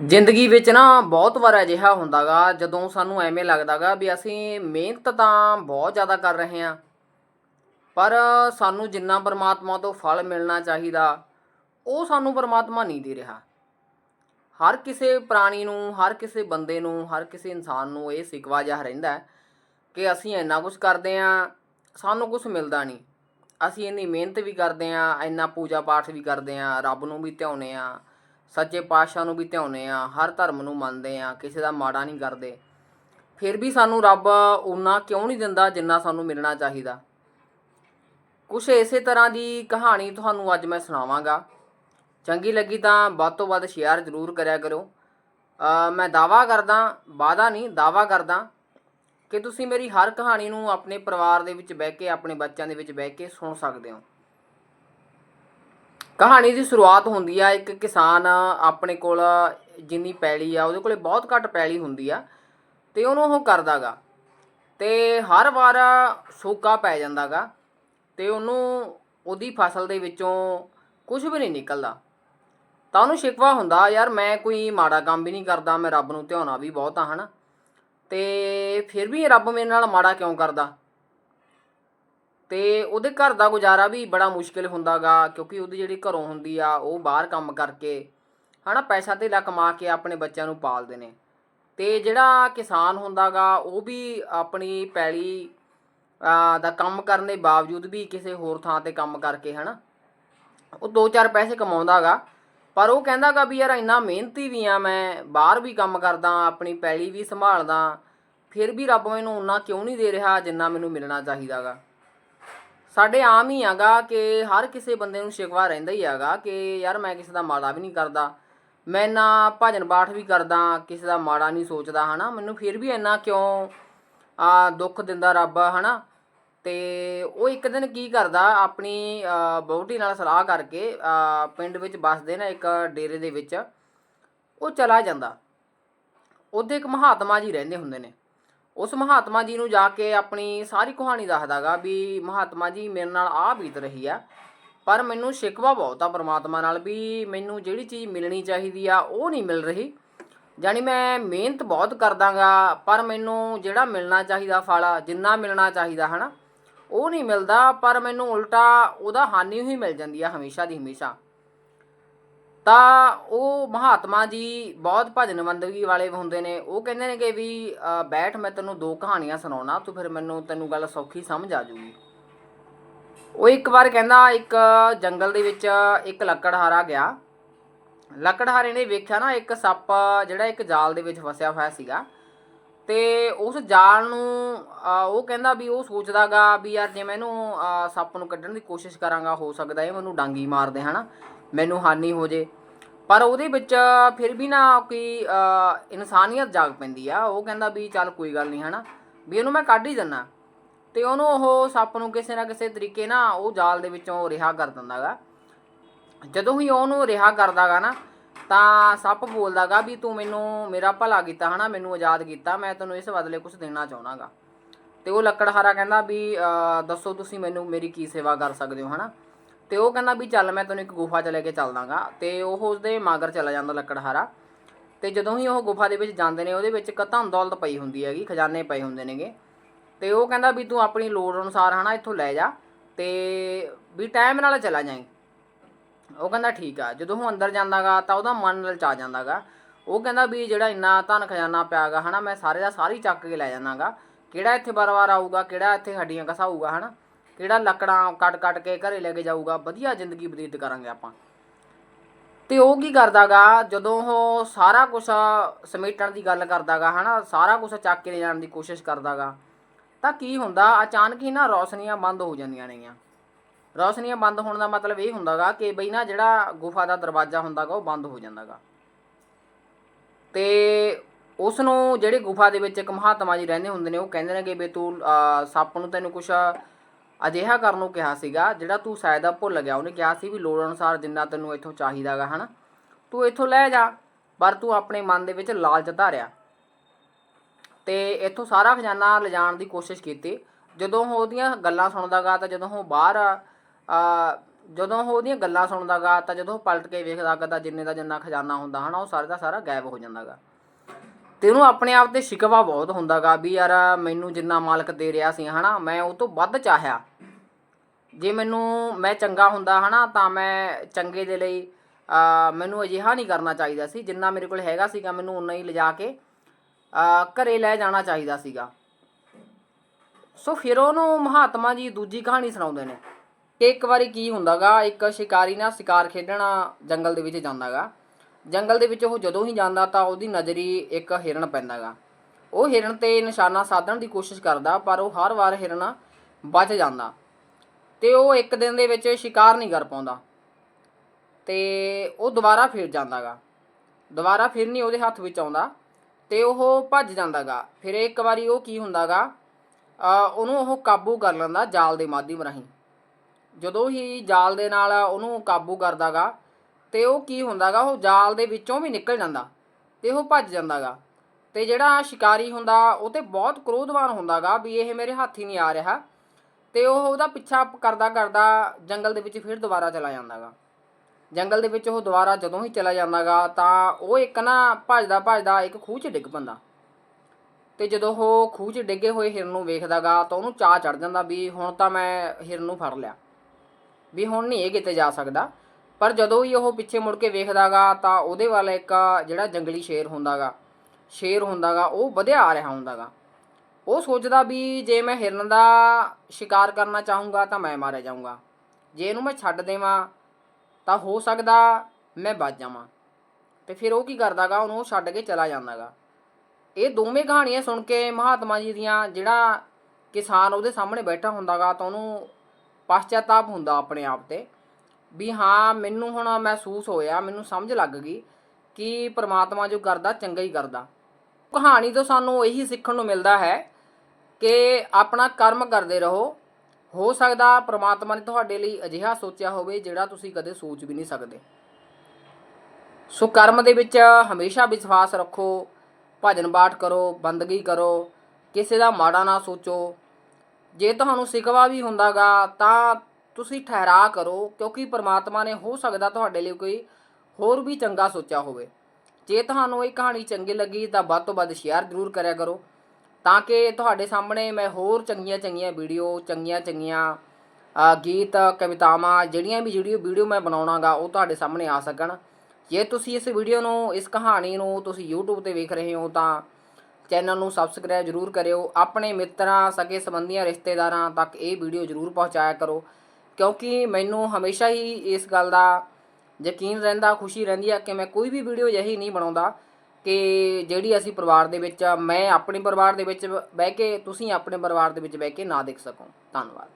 ਜ਼ਿੰਦਗੀ ਵਿੱਚ ਨਾ ਬਹੁਤ ਵਾਰ ਅਜਿਹਾ ਹੁੰਦਾਗਾ, ਜਦੋਂ ਸਾਨੂੰ ਐਵੇਂ ਲੱਗਦਾਗਾ ਵੀ ਅਸੀਂ ਮਿਹਨਤ ਤਾਂ ਬਹੁਤ ਜ਼ਿਆਦਾ ਕਰ ਰਹੇ ਹਾਂ, ਪਰ ਸਾਨੂੰ ਜਿੰਨਾ ਪਰਮਾਤਮਾ ਤੋਂ ਫਲ ਮਿਲਣਾ ਚਾਹੀਦਾ, ਉਹ ਸਾਨੂੰ ਪਰਮਾਤਮਾ ਨਹੀਂ ਦੇ ਰਿਹਾ। ਹਰ ਕਿਸੇ ਪ੍ਰਾਣੀ ਨੂੰ, ਹਰ ਕਿਸੇ ਬੰਦੇ ਨੂੰ, ਹਰ ਕਿਸੇ ਇਨਸਾਨ ਨੂੰ ਇਹ ਸਿਕਵਾ ਜਿਹਾ ਰਹਿੰਦਾ ਕਿ ਅਸੀਂ ਇੰਨਾ ਕੁਝ ਕਰਦੇ ਆਂ ਸਾਨੂੰ ਕੁਝ ਮਿਲਦਾ ਨਹੀਂ। ਅਸੀਂ ਇੰਨੀ ਮਿਹਨਤ ਵੀ ਕਰਦੇ ਆਂ ਇੰਨਾ ਪੂਜਾ ਪਾਠ ਵੀ ਕਰਦੇ ਆਂ ਰੱਬ ਨੂੰ ਵੀ ਧਿਆਉਂਦੇ ਆਂ ਸੱਚੇ ਪਾਤਸ਼ਾਹ ਨੂੰ ਵੀ ਧਿਆਉਂਦੇ ਆਂ ਹਰ ਧਰਮ ਨੂੰ ਮੰਨਦੇ ਆਂ ਕਿਸੇ ਦਾ ਮਾੜਾ ਨਹੀਂ ਕਰਦੇ। ਫਿਰ ਵੀ ਸਾਨੂੰ ਰੱਬ ਉਨਾ ਕਿਉਂ ਨਹੀਂ ਦਿੰਦਾ ਜਿੰਨਾ ਸਾਨੂੰ ਮਿਲਣਾ ਚਾਹੀਦਾ? ਕੁਛ ਇਸੇ ਤਰ੍ਹਾਂ ਦੀ ਕਹਾਣੀ ਤੁਹਾਨੂੰ ਅੱਜ ਮੈਂ ਸੁਣਾਵਾਂਗਾ। ਚੰਗੀ ਲੱਗੀ ਤਾਂ ਵੱਧ ਤੋਂ ਵੱਧ ਸ਼ੇਅਰ ਜ਼ਰੂਰ ਕਰਿਆ ਕਰੋ। ਮੈਂ ਦਾਵਾ ਕਰਦਾ ਵਾਦਾ ਨਹੀਂ ਦਾਵਾ ਕਰਦਾ ਕਿ ਤੁਸੀਂ ਮੇਰੀ ਹਰ ਕਹਾਣੀ ਨੂੰ ਆਪਣੇ ਪਰਿਵਾਰ ਦੇ ਵਿੱਚ ਬਹਿ ਕੇ, ਆਪਣੇ ਬੱਚਿਆਂ ਦੇ ਵਿੱਚ ਬਹਿ ਕੇ ਸੁਣ ਸਕਦੇ ਹੋ। ਕਹਾਣੀ ਦੀ ਸ਼ੁਰੂਆਤ ਹੁੰਦੀ ਆ, ਇੱਕ ਕਿਸਾਨ ਆਪਣੇ ਕੋਲ ਜਿੰਨੀ ਪੈਲੀ ਆ, ਉਹਦੇ ਕੋਲੇ ਬਹੁਤ ਘੱਟ ਪੈਲੀ ਹੁੰਦੀ ਆ ਤੇ ਉਹਨੂੰ ਉਹ ਕਰਦਾਗਾ ਤੇ ਹਰ ਵਾਰ ਸੋਕਾ ਪੈ ਜਾਂਦਾਗਾ ਤੇ ਉਹਨੂੰ ਉਹਦੀ ਫਸਲ ਦੇ ਵਿੱਚੋਂ ਕੁਝ ਵੀ ਨਹੀਂ ਨਿਕਲਦਾ। ਤਾਂ ਉਹਨੂੰ ਸ਼ਿਕਵਾ ਹੁੰਦਾ, ਯਾਰ ਮੈਂ ਕੋਈ ਮਾੜਾ ਕੰਮ ਵੀ ਨਹੀਂ ਕਰਦਾ, ਮੈਂ ਰੱਬ ਨੂੰ ਧਿਆਉਣਾ ਵੀ ਬਹੁਤ ਆ, ਹਨਾ? ਤੇ ਫਿਰ ਵੀ ਰੱਬ ਮੇਰੇ ਨਾਲ ਮਾੜਾ ਕਿਉਂ ਕਰਦਾ? ਤੇ ਉਹਦੇ ਘਰ ਦਾ ਗੁਜ਼ਾਰਾ ਵੀ ਬੜਾ ਮੁਸ਼ਕਿਲ ਹੁੰਦਾਗਾ, ਕਿਉਂਕਿ ਉਹਦੀ ਜਿਹੜੀ ਘਰੋਂ ਹੁੰਦੀ ਆ, ਉਹ ਬਾਹਰ ਕੰਮ ਕਰਕੇ, ਹਨਾ ਪੈਸਾ ਧੇਲਾ ਕਮਾ ਕੇ ਆਪਣੇ ਬੱਚਿਆਂ ਨੂੰ ਪਾਲਦੇ ਨੇ। ਤੇ ਜਿਹੜਾ ਕਿਸਾਨ ਹੁੰਦਾਗਾ, ਉਹ ਵੀ ਆਪਣੀ ਪੈਲੀ ਦਾ ਕੰਮ ਕਰਨ ਦੇ ਬਾਵਜੂਦ ਵੀ ਕਿਸੇ ਹੋਰ ਥਾਂ ਤੇ ਕੰਮ ਕਰਕੇ, ਹਨਾ, ਉਹ ਦੋ ਚਾਰ ਪੈਸੇ ਕਮਾਉਂਦਾਗਾ। ਪਰ ਉਹ ਕਹਿੰਦਾਗਾ ਵੀ ਯਾਰ ਇੰਨਾ ਮਿਹਨਤੀ ਵੀ ਆ ਮੈਂ, ਬਾਹਰ ਵੀ ਕੰਮ ਕਰਦਾ, ਆਪਣੀ ਪੈਲੀ ਵੀ ਸੰਭਾਲਦਾ, ਫਿਰ ਵੀ ਰੱਬ ਮੈਨੂੰ ਉਨਾ ਕਿਉਂ ਨਹੀਂ ਦੇ ਰਿਹਾ ਜਿੰਨਾ ਮੈਨੂੰ ਮਿਲਣਾ ਚਾਹੀਦਾਗਾ। ਸਾਡੇ ਆਮ ਹੀ ਹੈਗਾ ਕਿ ਹਰ ਕਿਸੇ ਬੰਦੇ ਨੂੰ ਸ਼ਿਕਵਾ ਰਹਿੰਦਾ ਹੀ ਹੈਗਾ ਕਿ ਯਾਰ ਮੈਂ ਕਿਸੇ ਦਾ ਮਾੜਾ ਵੀ ਨਹੀਂ ਕਰਦਾ ਮੈਂ ਨਾ ਭਜਨ ਪਾਠ ਵੀ ਕਰਦਾ ਕਿਸੇ ਦਾ ਮਾੜਾ ਨਹੀਂ ਸੋਚਦਾ ਹਨਾ? ਮੈਨੂੰ ਫਿਰ ਵੀ ਇੰਨਾ ਕਿਉਂ ਆ ਦੁੱਖ ਦਿੰਦਾ ਰੱਬ ਹਨਾ? ਤੇ ਉਹ ਇੱਕ ਦਿਨ ਕੀ ਕਰਦਾ ਆਪਣੀ ਅ, ਨਾਲ ਸਲਾਹ ਕਰਕੇ ਪਿੰਡ ਵਿੱਚ ਵੱਸਦੇ ਨਾ ਇੱਕ ਡੇਰੇ ਦੇ ਵਿੱਚ ਉਹ ਚਲਾ ਜਾਂਦਾ। ਉਹਦੇ ਇੱਕ ਮਹਾਤਮਾ ਜੀ ਰਹਿੰਦੇ ਹੁੰਦੇ ਨੇ। ਉਸ ਮਹਾਤਮਾ ਜੀ ਨੂੰ ਜਾ ਕੇ ਆਪਣੀ ਸਾਰੀ ਕਹਾਣੀ ਦੱਸਦਾਗਾ ਵੀ ਮਹਾਤਮਾ ਜੀ ਮੇਰੇ ਨਾਲ ਆਹ ਬੀਤ ਰਹੀ ਆ। ਪਰ ਮੈਨੂੰ ਸ਼ਿਕਵਾ ਬਹੁਤ ਆ ਪਰਮਾਤਮਾ ਨਾਲ ਵੀ ਮੈਨੂੰ ਜਿਹੜੀ ਚੀਜ਼ ਮਿਲਣੀ ਚਾਹੀਦੀ ਆ, ਉਹ ਨਹੀਂ ਮਿਲ ਰਹੀ। ਜਾਣੀ ਮੈਂ ਮਿਹਨਤ ਬਹੁਤ ਕਰਦਾਗਾ, ਪਰ ਮੈਨੂੰ ਜਿਹੜਾ ਮਿਲਣਾ ਚਾਹੀਦਾ ਫਲ, ਜਿੰਨਾ ਮਿਲਣਾ ਚਾਹੀਦਾ ਹਨਾ, ਉਹ ਨਹੀਂ ਮਿਲਦਾ। ਪਰ ਮੈਨੂੰ ਉਲਟਾ ਉਹਦਾ ਹਾਨੀ ਹੀ ਮਿਲ ਜਾਂਦੀ ਆ ਹਮੇਸ਼ਾ ਦੀ ਹਮੇਸ਼ਾ। ਤਾਂ ਉਹ ਮਹਾਤਮਾ ਜੀ ਬਹੁਤ ਭਜਨ ਬੰਦਗੀ ਵਾਲੇ ਹੁੰਦੇ ਨੇ। ਉਹ ਕਹਿੰਦੇ ਨੇ ਕਿ ਵੀ ਬੈਠ, ਮੈਂ ਤੈਨੂੰ ਦੋ ਕਹਾਣੀਆਂ ਸੁਣਾਉਣਾ, ਤੂੰ ਫਿਰ ਮੈਨੂੰ ਤੈਨੂੰ ਗੱਲ ਸੌਖੀ ਸਮਝ ਆ ਜੂਗੀ। ਉਹ ਇੱਕ ਵਾਰ ਕਹਿੰਦਾ, ਇੱਕ ਜੰਗਲ ਦੇ ਵਿੱਚ ਇੱਕ ਲੱਕੜਹਾਰਾ ਗਿਆ। ਲੱਕੜਹਾਰੇ ਨੇ ਵੇਖਿਆ ਨਾ, ਇੱਕ ਸੱਪ ਜਿਹੜਾ ਇੱਕ ਜਾਲ ਦੇ ਵਿੱਚ ਫਸਿਆ ਹੋਇਆ ਸੀਗਾ। ਤੇ ਉਸ ਜਾਲ ਨੂੰ ਉਹ ਕਹਿੰਦਾ ਵੀ ਉਹ ਸੋਚਦਾਗਾ ਵੀ ਯਾਰ ਜੇ ਮੈਂ ਇਹਨੂੰ ਸੱਪ ਨੂੰ ਕੱਢਣ ਦੀ ਕੋਸ਼ਿਸ਼ ਕਰਾਂਗਾ, ਹੋ ਸਕਦਾ ਇਹ ਮੈਨੂੰ ਡਾਂਗੀ ਮਾਰਦੇ, ਹਨਾ। ਮੈਨੂੰ ਹਾਨੀ ਹੋ ਜੇ। ਪਰ ਉਹਦੇ ਵਿੱਚ ਫਿਰ ਵੀ ਨਾ ਕੋਈ ਇਨਸਾਨੀਅਤ ਜਾਗ ਪੈਂਦੀ ਆ। ਉਹ ਕਹਿੰਦਾ ਵੀ ਚੱਲ ਕੋਈ ਗੱਲ ਨਹੀਂ, ਹਨਾ? ਵੀ ਇਹਨੂੰ ਮੈਂ ਕੱਢ ਹੀ ਦਿੰਨਾ। ਤੇ ਉਹਨੂੰ ਉਹ ਸੱਪ ਨੂੰ ਕਿਸੇ ਨਾ ਕਿਸੇ ਤਰੀਕੇ ਨਾ ਉਹ ਜਾਲ ਦੇ ਵਿੱਚੋਂ ਰਿਹਾ ਕਰ ਦਿੰਦਾਗਾ। ਜਦੋਂ ਹੀ ਉਹਨੂੰ ਰਿਹਾ ਕਰਦਾਗਾ ਨਾ, ਤਾਂ ਸੱਪ ਬੋਲਦਾਗਾ ਵੀ ਤੂੰ ਮੈਨੂੰ, ਮੇਰਾ ਭਲਾ ਕੀਤਾ, ਹਨਾ? ਮੈਨੂੰ ਆਜ਼ਾਦ ਕੀਤਾ। ਮੈਂ ਤੈਨੂੰ ਇਸ ਬਦਲੇ ਕੁਝ ਦੇਣਾ ਚਾਹਣਾਗਾ ਤੇ ਉਹ ਲੱਕੜਹਾਰਾ ਕਹਿੰਦਾ ਵੀ ਦੱਸੋ ਤੁਸੀਂ ਮੈਨੂੰ ਮੇਰੀ ਕੀ ਸੇਵਾ ਕਰ ਸਕਦੇ ਹੋ, ਹਨਾ? ਤੇ ਉਹ ਕਹਿੰਦਾ ਵੀ ਚੱਲ ਮੈਂ ਤੈਨੂੰ ਇੱਕ ਗੁਫਾ 'ਚ ਲੈ ਕੇ ਚੱਲਦਾਗਾ ਤੇ ਉਹ ਉਸਦੇ ਮਗਰ ਚਲਾ ਜਾਂਦਾ ਲੱਕੜਹਾਰਾ। ਤੇ ਜਦੋਂ ਹੀ ਉਹ ਗੁਫਾ ਦੇ ਵਿੱਚ ਜਾਂਦੇ ਨੇ, ਉਹਦੇ ਵਿੱਚ ਇੱਕ ਧਨ ਦੌਲਤ ਪਈ ਹੁੰਦੀ ਹੈਗੀ, ਖਜ਼ਾਨੇ ਪਏ ਹੁੰਦੇ ਨੇਗੇ। ਤੇ ਉਹ ਕਹਿੰਦਾ ਵੀ ਤੂੰ ਆਪਣੀ ਲੋੜ ਅਨੁਸਾਰ ਹਨਾ ਇੱਥੋਂ ਲੈ ਜਾ ਤੇ ਵੀ ਟਾਈਮ ਨਾਲ ਚਲਾ ਜਾਈਂ। ਉਹ ਕਹਿੰਦਾ ਠੀਕ ਆ, ਜਦੋਂ ਉਹ ਅੰਦਰ ਜਾਂਦਾਗਾ ਤਾਂ ਉਹਦਾ ਮਨ ਲਲਚਾ ਜਾਂਦਾਗਾ। ਉਹ ਕਹਿੰਦਾ ਵੀ ਜਿਹੜਾ ਇੰਨਾ ਧਨ ਖਜ਼ਾਨਾ ਪਿਆਗਾ ਹਨਾ, ਮੈਂ ਸਾਰੇ ਦਾ ਸਾਰੀ ਚੱਕ ਕੇ ਲੈ ਜਾਣਾਗਾ ਕਿਹੜਾ ਇੱਥੇ ਵਾਰ-ਵਾਰ ਆਊਗਾ, ਕਿਹੜਾ ਇੱਥੇ ਹੱਡੀਆਂ ਘਸਾਊਗਾ ਹਨਾ। ਕਿਹੜਾ ਲੱਕੜਾਂ ਕੱਟ-ਕੱਟ ਕੇ ਘਰੇ ਲੈ ਕੇ ਜਾਊਗਾ ਵਧੀਆ ਜ਼ਿੰਦਗੀ ਬਤੀਤ ਕਰਾਂਗੇ ਆਪਾਂ। ਤੇ ਉਹ ਕੀ ਕਰਦਾਗਾ ਜਦੋਂ ਉਹ ਸਾਰਾ ਕੁਝ ਸਮੇਟਣ ਦੀ ਗੱਲ ਕਰਦਾਗਾ ਹਨਾ ਸਾਰਾ ਕੁਝ ਚੱਕ ਕੇ ਲੈ ਜਾਣ ਦੀ ਕੋਸ਼ਿਸ਼ ਕਰਦਾਗਾ ਤਾਂ ਕੀ ਹੁੰਦਾ ਅਚਾਨਕ ਹੀ ਨਾ ਰੌਸ਼ਨੀਆਂ ਬੰਦ ਹੋ ਜਾਂਦੀਆਂ ਨੇਗੀਆਂ। ਰੌਸ਼ਨੀਆਂ ਬੰਦ ਹੋਣ ਦਾ ਮਤਲਬ ਇਹ ਹੁੰਦਾਗਾ ਕਿ ਬਈ ਨਾ ਜਿਹੜਾ ਗੁਫਾ ਦਾ ਦਰਵਾਜ਼ਾ ਹੁੰਦਾਗਾ ਉਹ ਬੰਦ ਹੋ ਜਾਂਦਾਗਾ। ਤੇ ਉਸ ਨੂੰ ਜਿਹੜੇ ਗੁਫਾ ਦੇ ਵਿੱਚ ਇੱਕ ਮਹਾਤਮਾ ਜੀ ਰਹਿੰਦੇ ਹੁੰਦੇ ਨੇ ਉਹ ਕਹਿੰਦੇ ਨੇ ਕਿ ਵੀ ਤੂੰ ਅਹ, ਸੱਪ ਨੂੰ ਤੈਨੂੰ ਕੁਛ ਅਜਿਹਾ ਕਰਨ ਨੂੰ ਕਿਹਾ ਸੀਗਾ, ਜਿਹੜਾ ਤੂੰ ਸ਼ਾਇਦ ਭੁੱਲ ਗਿਆ। ਉਹਨੇ ਕਿਹਾ ਸੀ ਵੀ ਲੋੜ ਅਨੁਸਾਰ ਜਿੰਨਾ ਤੈਨੂੰ ਇੱਥੋਂ ਚਾਹੀਦਾਗਾ ਹਨਾ? ਤੂੰ ਇੱਥੋਂ ਲੈ ਜਾ, ਪਰ ਤੂੰ ਆਪਣੇ ਮਨ ਦੇ ਵਿੱਚ ਲਾਲਚ ਧਾਰਿਆ। ਤੇ ਇੱਥੋਂ ਸਾਰਾ ਖਜ਼ਾਨਾ ਲਿਜਾਣ ਦੀ ਕੋਸ਼ਿਸ਼ ਕੀਤੀ। ਜਦੋਂ ਉਹ ਉਹਦੀਆਂ ਗੱਲਾਂ ਸੁਣਦਾਗਾ ਤਾਂ ਜਦੋਂ ਉਹ ਬਾਹਰ ਜਦੋਂ ਉਹ ਉਹਦੀਆਂ ਗੱਲਾਂ ਸੁਣਦਾਗਾ ਤਾਂ ਜਦੋਂ ਉਹ ਪਲਟ ਕੇ ਵੇਖਦਾਗਾ ਤਾਂ ਜਿੰਨੇ ਦਾ ਜਿੰਨਾ ਖਜ਼ਾਨਾ ਹੁੰਦਾ, ਹਨਾ, ਉਹ ਸਾਰੇ ਦਾ ਸਾਰਾ ਗਾਇਬ ਹੋ ਜਾਂਦਾਗਾ ਤੇ ਉਹਨੂੰ ਆਪਣੇ ਆਪ ਤੇ ਸ਼ਿਕਵਾ ਬਹੁਤ ਹੁੰਦਾਗਾ ਵੀ ਯਾਰ, ਮੈਨੂੰ ਜਿੰਨਾ ਮਾਲਕ ਦੇ ਰਿਹਾ ਸੀ, ਹਨਾ, ਮੈਂ ਉਹ ਤੋਂ ਵੱਧ ਚਾਹਿਆ। ਜੇ ਮੈਨੂੰ ਮੈਂ ਚੰਗਾ ਹੁੰਦਾ ਹਨਾ ਤਾਂ ਮੈਂ ਚੰਗੇ ਦੇ ਲਈ ਮੈਨੂੰ ਅਜਿਹਾ ਨਹੀਂ ਕਰਨਾ ਚਾਹੀਦਾ ਸੀ ਜਿੰਨਾ ਮੇਰੇ ਕੋਲ ਹੈਗਾ ਸੀਗਾ ਮੈਨੂੰ ਉਨਾ ਹੀ ਲਿਜਾ ਕੇ ਅ, ਘਰੇ ਲੈ ਜਾਣਾ ਚਾਹੀਦਾ ਸੀਗਾ। ਸੋ ਫਿਰ ਉਹਨੂੰ ਮਹਾਤਮਾ ਜੀ ਦੂਜੀ ਕਹਾਣੀ ਸੁਣਾਉਂਦੇ ਨੇ। ਕਿ ਇੱਕ ਵਾਰੀ ਕੀ ਹੁੰਦਾਗਾ ਇੱਕ ਸ਼ਿਕਾਰੀ ਨਾ ਸ਼ਿਕਾਰ ਖੇਡਣਾ ਜੰਗਲ ਦੇ ਵਿੱਚ ਜਾਂਦਾਗਾ। ਜੰਗਲ ਦੇ ਵਿੱਚ ਉਹ ਜਦੋਂ ਹੀ ਜਾਂਦਾ ਤਾਂ ਉਹਦੀ ਨਜ਼ਰੀ ਇੱਕ ਹਿਰਨ ਪੈਂਦਾਗਾ। ਉਹ ਹਿਰਨ ਤੇ ਨਿਸ਼ਾਨਾ ਸਾਧਣ ਦੀ ਕੋਸ਼ਿਸ਼ ਕਰਦਾ ਪਰ ਉਹ ਹਰ ਵਾਰ ਹਿਰਨ ਬਚ ਜਾਂਦਾ। ਤੇ ਉਹ ਇੱਕ ਦਿਨ ਦੇ ਵਿੱਚ ਸ਼ਿਕਾਰ ਨਹੀਂ ਕਰ ਪਾਉਂਦਾ। ਤੇ ਉਹ ਦੁਬਾਰਾ ਫਿਰ ਜਾਂਦਾਗਾ। ਦੁਬਾਰਾ ਫਿਰ ਨਹੀਂ ਉਹਦੇ ਹੱਥ ਵਿੱਚ ਆਉਂਦਾ ਤੇ ਉਹ ਭੱਜ ਜਾਂਦਾਗਾ। ਫਿਰ ਇੱਕ ਵਾਰੀ ਉਹ ਕੀ ਹੁੰਦਾਗਾ ਅ, ਉਹਨੂੰ ਉਹ ਕਾਬੂ ਕਰ ਲੈਂਦਾ ਜਾਲ ਦੇ ਮਾਧਿਅਮ ਰਾਹੀਂ। ਜਦੋਂ ਹੀ ਜਾਲ ਦੇ ਨਾਲ ਉਹਨੂੰ ਕਾਬੂ ਕਰਦਾਗਾ ਤੇ ਉਹ ਕੀ ਹੁੰਦਾਗਾ ਉਹ ਜਾਲ ਦੇ ਵਿੱਚੋਂ ਵੀ ਨਿਕਲ ਜਾਂਦਾ ਤੇ ਉਹ ਭੱਜ ਜਾਂਦਾਗਾ। ਤੇ ਜਿਹੜਾ ਸ਼ਿਕਾਰੀ ਹੁੰਦਾ ਉਹ ਤੇ ਬਹੁਤ ਕ੍ਰੋਧਵਾਨ ਹੁੰਦਾਗਾ ਵੀ ਇਹ ਮੇਰੇ ਹੱਥ ਹੀ ਨਹੀਂ ਆ ਰਿਹਾ। ਤੇ ਉਹ ਉਹਦਾ ਪਿੱਛਾ ਕਰਦਾ ਕਰਦਾ ਜੰਗਲ ਦੇ ਵਿੱਚ ਫਿਰ ਦੁਬਾਰਾ ਚਲਾ ਜਾਂਦਾਗਾ। ਜੰਗਲ ਦੇ ਵਿੱਚ ਉਹ ਦੁਬਾਰਾ ਜਦੋਂ ਹੀ ਚਲਾ ਜਾਂਦਾਗਾ ਤਾਂ ਉਹ ਇੱਕ ਨਾ ਭੱਜਦਾ ਭੱਜਦਾ ਇੱਕ ਖੂਹ 'ਚ ਡਿੱਗ ਪੈਂਦਾ। ਤੇ ਜਦੋਂ ਉਹ ਖੂਹ 'ਚ ਡਿੱਗੇ ਹੋਏ ਹਿਰਨ ਨੂੰ ਵੇਖਦਾਗਾ ਤਾਂ ਉਹਨੂੰ ਚਾਹ ਚੜ ਜਾਂਦਾ ਵੀ ਹੁਣ ਤਾਂ ਮੈਂ ਹਿਰਨ ਨੂੰ ਫੜ ਲਿਆ। ਵੀ ਹੁਣ ਨਹੀਂ ਇਹ ਕਿਤੇ ਜਾ ਸਕਦਾ। ਪਰ ਜਦੋਂ ਹੀ ਉਹ ਪਿੱਛੇ ਮੁੜ ਕੇ ਵੇਖਦਾਗਾ ਤਾਂ ਉਹਦੇ ਵੱਲ ਇੱਕ ਜਿਹੜਾ ਜੰਗਲੀ ਸ਼ੇਰ ਹੁੰਦਾਗਾ ਸ਼ੇਰ ਹੁੰਦਾਗਾ ਉਹ ਵਧਿਆ ਆ ਰਿਹਾ ਹੁੰਦਾਗਾ। ਉਹ ਸੋਚਦਾ ਵੀ ਜੇ ਮੈਂ ਹਿਰਨ ਦਾ ਸ਼ਿਕਾਰ ਕਰਨਾ ਚਾਹੂੰਗਾ ਤਾਂ ਮੈਂ ਮਾਰਿਆ ਜਾਊਂਗਾ। ਜੇ ਇਹਨੂੰ ਮੈਂ ਛੱਡ ਦੇਵਾਂ ਤਾਂ ਹੋ ਸਕਦਾ ਮੈਂ ਬਚ ਜਾਵਾਂ। ਤੇ ਫਿਰ ਉਹ ਕੀ ਕਰਦਾਗਾ, ਉਹਨੂੰ ਛੱਡ ਕੇ ਚਲਾ ਜਾਂਦਾਗਾ। ਇਹ ਦੋਵੇਂ ਕਹਾਣੀਆਂ ਸੁਣ ਕੇ ਮਹਾਤਮਾ ਜੀ ਦੀਆਂ ਜਿਹੜਾ ਕਿਸਾਨ ਉਹਦੇ ਸਾਹਮਣੇ ਬੈਠਾ ਹੁੰਦਾਗਾ ਤਾਂ ਉਹਨੂੰ ਪਛਤਾਪ ਹੁੰਦਾ ਆਪਣੇ ਆਪ ਤੇ ਵੀ ਹਾਂ, ਮੈਨੂੰ ਹੁਣ ਮਹਿਸੂਸ ਹੋਇਆ, ਮੈਨੂੰ ਸਮਝ ਲੱਗ ਗਈ ਕਿ ਪ੍ਰਮਾਤਮਾ ਜੋ ਕਰਦਾ, ਚੰਗਾ ਹੀ ਕਰਦਾ। ਕਹਾਣੀ ਤੋਂ ਸਾਨੂੰ ਇਹੀ ਸਿੱਖਣ ਨੂੰ ਮਿਲਦਾ ਹੈ ਕਿ ਆਪਣਾ ਕਰਮ ਕਰਦੇ ਰਹੋ। ਹੋ ਸਕਦਾ ਪ੍ਰਮਾਤਮਾ ਨੇ ਤੁਹਾਡੇ ਲਈ ਅਜਿਹਾ ਸੋਚਿਆ ਹੋਵੇ ਜਿਹੜਾ ਤੁਸੀਂ ਕਦੇ ਸੋਚ ਵੀ ਨਹੀਂ ਸਕਦੇ। ਸੋ ਕਰਮ ਦੇ ਵਿੱਚ ਹਮੇਸ਼ਾ ਵਿਸ਼ਵਾਸ ਰੱਖੋ, ਭਜਨ ਬਾਠ ਕਰੋ, ਬੰਦਗੀ ਕਰੋ, ਕਿਸੇ ਦਾ ਮਾੜਾ ਨਾ ਸੋਚੋ। ਜੇ ਤੁਹਾਨੂੰ ਸਿਕਵਾ ਵੀ ਹੁੰਦਾਗਾ ਤਾਂ ਤੁਸੀਂ ਠਹਿਰਾ ਕਰੋ, ਕਿਉਂਕਿ ਪ੍ਰਮਾਤਮਾ ਨੇ ਹੋ ਸਕਦਾ ਤੁਹਾਡੇ ਲਈ ਕੋਈ ਹੋਰ ਵੀ ਚੰਗਾ ਸੋਚਿਆ ਹੋਵੇ। ਜੇ ਤੁਹਾਨੂੰ ਇਹ ਕਹਾਣੀ ਚੰਗੀ ਲੱਗੀ ਤਾਂ ਵੱਧ ਤੋਂ ਵੱਧ ਸ਼ੇਅਰ ਜ਼ਰੂਰ ਕਰਿਆ ਕਰੋ। ਤਾਂ ਕਿ ਤੁਹਾਡੇ ਸਾਹਮਣੇ ਮੈਂ ਹੋਰ ਚੰਗੀਆਂ ਚੰਗੀਆਂ ਵੀਡੀਓ ਚੰਗੀਆਂ ਚੰਗੀਆਂ ਗੀਤ, ਕਵਿਤਾਵਾਂ, ਜਿਹੜੀਆਂ ਵੀ ਜਿਹੜੀ ਵੀਡੀਓ ਮੈਂ ਬਣਾਉਣਾਗਾ, ਉਹ ਤੁਹਾਡੇ ਸਾਹਮਣੇ ਆ ਸਕਣ। ਜੇ ਤੁਸੀਂ ਇਸ ਵੀਡੀਓ ਨੂੰ, ਇਸ ਕਹਾਣੀ ਨੂੰ ਤੁਸੀਂ YouTube ਤੇ ਵੇਖ ਰਹੇ ਹੋ ਤਾਂ ਚੈਨਲ ਨੂੰ ਸਬਸਕ੍ਰਾਈਬ ਜ਼ਰੂਰ ਕਰਿਓ। ਆਪਣੇ ਮਿੱਤਰਾਂ, ਸਕੇ ਸੰਬੰਧੀਆਂ ਰਿਸ਼ਤੇਦਾਰਾਂ ਤੱਕ ਇਹ ਵੀਡੀਓ ਜ਼ਰੂਰ ਪਹੁੰਚਾਇਆ ਕਰੋ। ਕਿਉਂਕਿ ਮੈਨੂੰ ਹਮੇਸ਼ਾ ਹੀ ਇਸ ਗੱਲ ਦਾ ਯਕੀਨ ਰਹਿੰਦਾ, ਖੁਸ਼ੀ ਰਹਿੰਦੀ ਆ ਕਿ ਮੈਂ ਕੋਈ ਵੀ ਵੀਡੀਓ ਅਜਿਹੀ ਨਹੀਂ ਬਣਾਉਂਦਾ। ਕਿ ਜਿਹੜੀ ਅਸੀਂ ਪਰਿਵਾਰ ਦੇ ਵਿੱਚ ਮੈਂ ਆਪਣੇ ਪਰਿਵਾਰ ਦੇ ਵਿੱਚ ਬਹਿ ਕੇ, ਤੁਸੀਂ ਆਪਣੇ ਪਰਿਵਾਰ ਦੇ ਵਿੱਚ ਬਹਿ ਕੇ ਨਾ ਦੇਖ ਸਕੋ। ਧੰਨਵਾਦ।